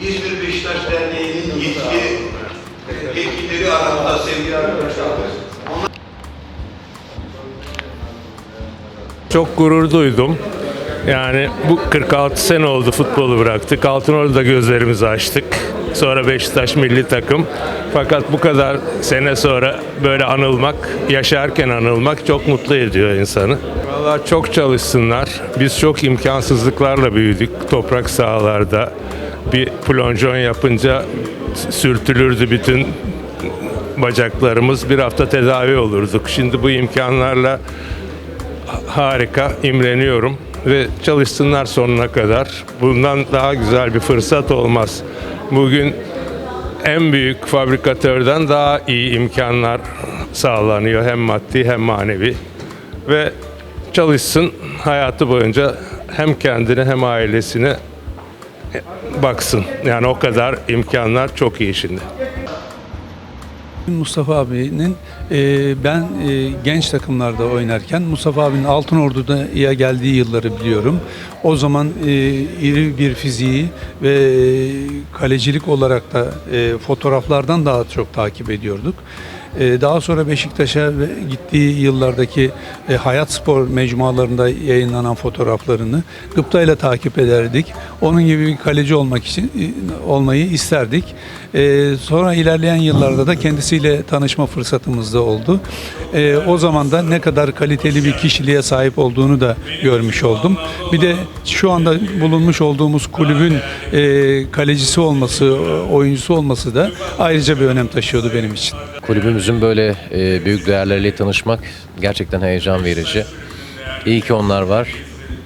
İzmir Beşiktaş Derneği'nin yetki yetkilileri aramızda sevgili arkadaşlar. Çok gurur duydum. Yani bu 46 sene oldu futbolu bıraktık. Altınordu'da gözlerimizi açtık. Sonra Beşiktaş milli takım. Fakat bu kadar sene sonra böyle anılmak, yaşarken anılmak çok mutlu ediyor insanı. Vallahi çok çalışsınlar. Biz çok imkansızlıklarla büyüdük toprak sahalarda. Bir plonjon yapınca sürtülürdü bütün bacaklarımız. Bir hafta tedavi olurduk. Şimdi bu imkanlarla harika, imreniyorum ve çalışsınlar sonuna kadar. Bundan daha güzel bir fırsat olmaz. Bugün en büyük fabrikatörden daha iyi imkanlar sağlanıyor hem maddi hem manevi ve çalışsın hayatı boyunca hem kendine hem ailesine baksın. Yani o kadar imkanlar çok iyi şimdi. Mustafa abinin e, ben e, genç takımlarda oynarken Mustafa abinin Altınordu'ya geldiği yılları biliyorum. O zaman e, iri bir fiziği ve e, kalecilik olarak da e, fotoğraflardan daha çok takip ediyorduk. E, daha sonra Beşiktaş'a gittiği yıllardaki e, Hayat Spor mecmualarında yayınlanan fotoğraflarını gıptayla takip ederdik. Onun gibi bir kaleci olmak için e, olmayı isterdik. E, sonra ilerleyen yıllarda da kendisiyle tanışma fırsatımız da oldu. E, o zaman da ne kadar kaliteli bir kişiliğe sahip olduğunu da görmüş oldum. Bir de şu anda bulunmuş olduğumuz kulübün e, kalecisi olması, oyuncusu olması da ayrıca bir önem taşıyordu benim için. Kulübümüzün böyle e, büyük değerleriyle tanışmak gerçekten heyecan verici. İyi ki onlar var.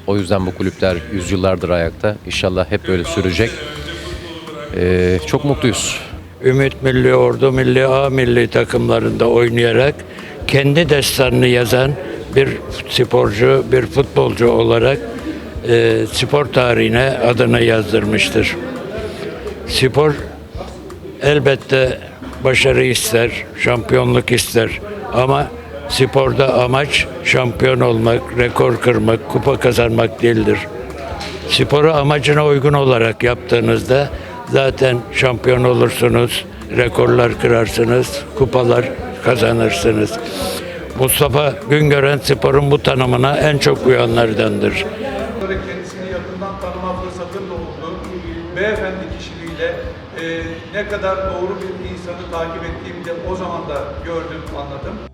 O yüzden bu kulüpler yüzyıllardır ayakta. İnşallah hep böyle sürecek. E, çok mutluyuz. Ümit Milli Ordu, Milli A milli takımlarında oynayarak kendi destanını yazan bir sporcu, bir futbolcu olarak e, spor tarihine adını yazdırmıştır. Spor elbette başarı ister, şampiyonluk ister ama sporda amaç şampiyon olmak, rekor kırmak, kupa kazanmak değildir. Sporu amacına uygun olarak yaptığınızda zaten şampiyon olursunuz, rekorlar kırarsınız, kupalar kazanırsınız. Mustafa Güngören sporun bu tanımına en çok uyanlardandır. Kendisini yakından tanıma fırsatım da oldu. Beyefendi kişiliğiyle e, ne kadar doğru bir insanı takip ettiğimi de o zaman da gördüm, anladım.